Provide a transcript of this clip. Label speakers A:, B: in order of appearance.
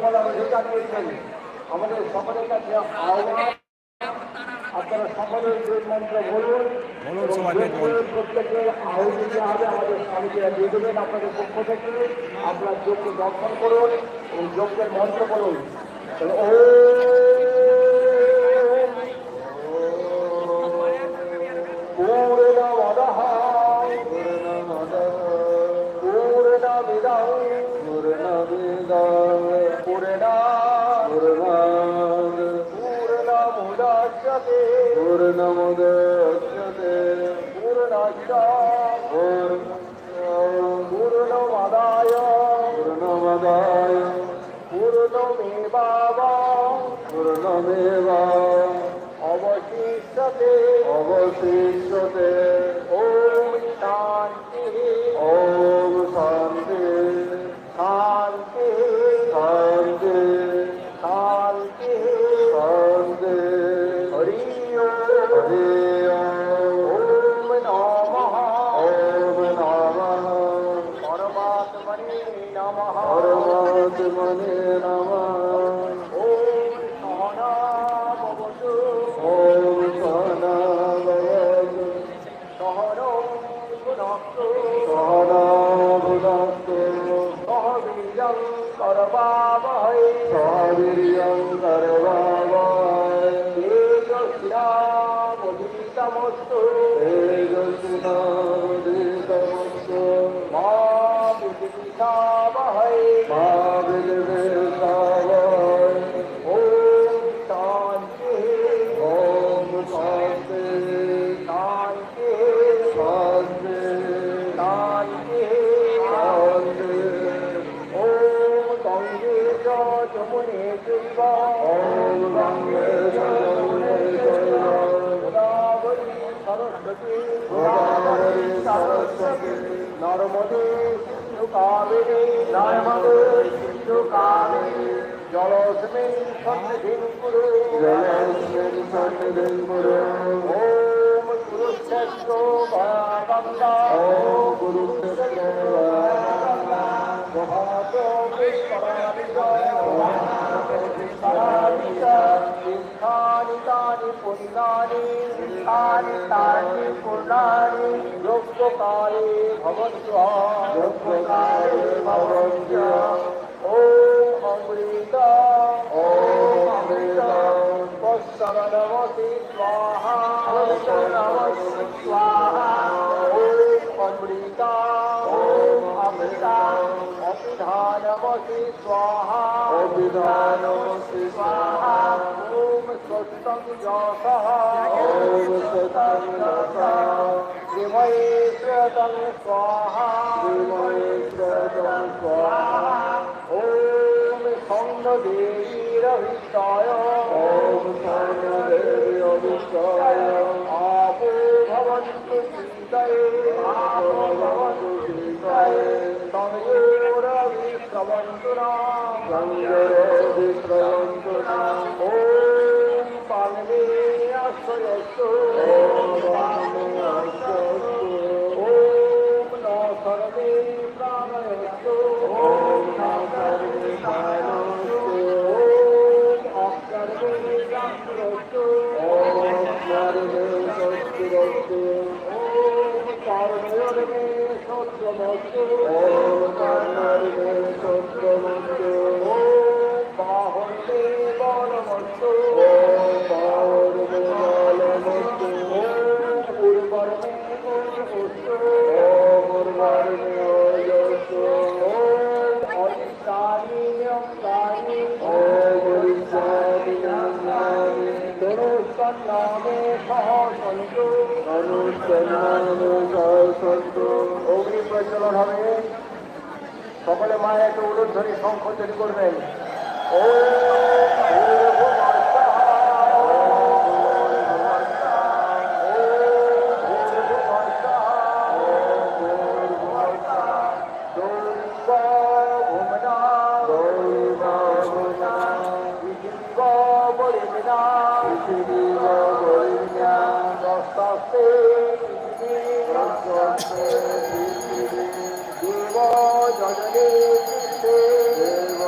A: মন্ত্রমালা অধিকার দিয়েছেন আমাদের সকলের কাছে আহ্বান। আপনারা সকলের মন্ত্র বলুন
B: বলুন
A: এবং
B: সবাই
A: যোগ
B: বলুন।
A: করে প্রত্যেকে আহুতি দেওয়া হবে আমাদের স্বামীজিরা দিয়ে দেবেন আপনাদের পক্ষ থেকে। আপনার যোগকে দর্শন করুন এবং যোগের মন্ত্র তাহলে পূর্ণমদঃ পূর্ণমিদং পূর্ণা
C: पूर्णमुदच्यते
A: पूर्णाक्षात् पूर्णमादाय
C: पूर्णमादाय
A: पूर्णमेवाव
C: पूर्णमेव अवशिष्यते
A: अवशिष्यते
C: ॐ शान्तिः ॐ ভবত
A: মনে নমঃ ওম সহনাভবত সহবীর্যং করবাবহৈ তেজস্বিনামোদিতমস্তু
C: তেজস্বিনামোদিতমস্তু
A: মা বিদ্বিষাবহৈ
C: মা
A: নর্মদে সিন্ধু কাবেরী নর্মদে সিন্ধু কাবেরী জলস্মিন সন্নিধিং কুরু
C: জলস্মিন সন্নিধিং কুরু
A: ওম কুরুক্ষেত্র ভাগবন্দা
C: ওম কুরুক্ষেত্র
A: ভাগবন্দা প্রভাত বিশ্বরাবিজয় পুণ্যানি তানি তানি পুণ্যানি যোগ্যকালে ভবন্ত্য
C: যোগ্যকালে ভবন্ত্য
A: ওম অমৃত
C: ওম অমৃত।
A: পশ্চবনমতি স্বাহা পশ্চবনমতি স্বাহা ওম অমৃত। ওম অমৃত স্বাহা
C: श्वेतं स्वाहा श्वेतं स्वाहा ॐ सौन्ददेवीरभिष्टाय
A: ॐ सौन्ददेवीरभिष्टाय आपो भवन्तु चिन्तये आपो भवन्तु चिन्तये
C: तयोरभिक्रवन्तु न
A: संयोरभिक्रवन्तु न ॐ Oh, my God. তনুসন্নামে সহসন্তু অগ্নি প্রচলন হবে সকলে মায়ের একটা উলুধ্বনি শঙ্খ তৈরি করবেন। ও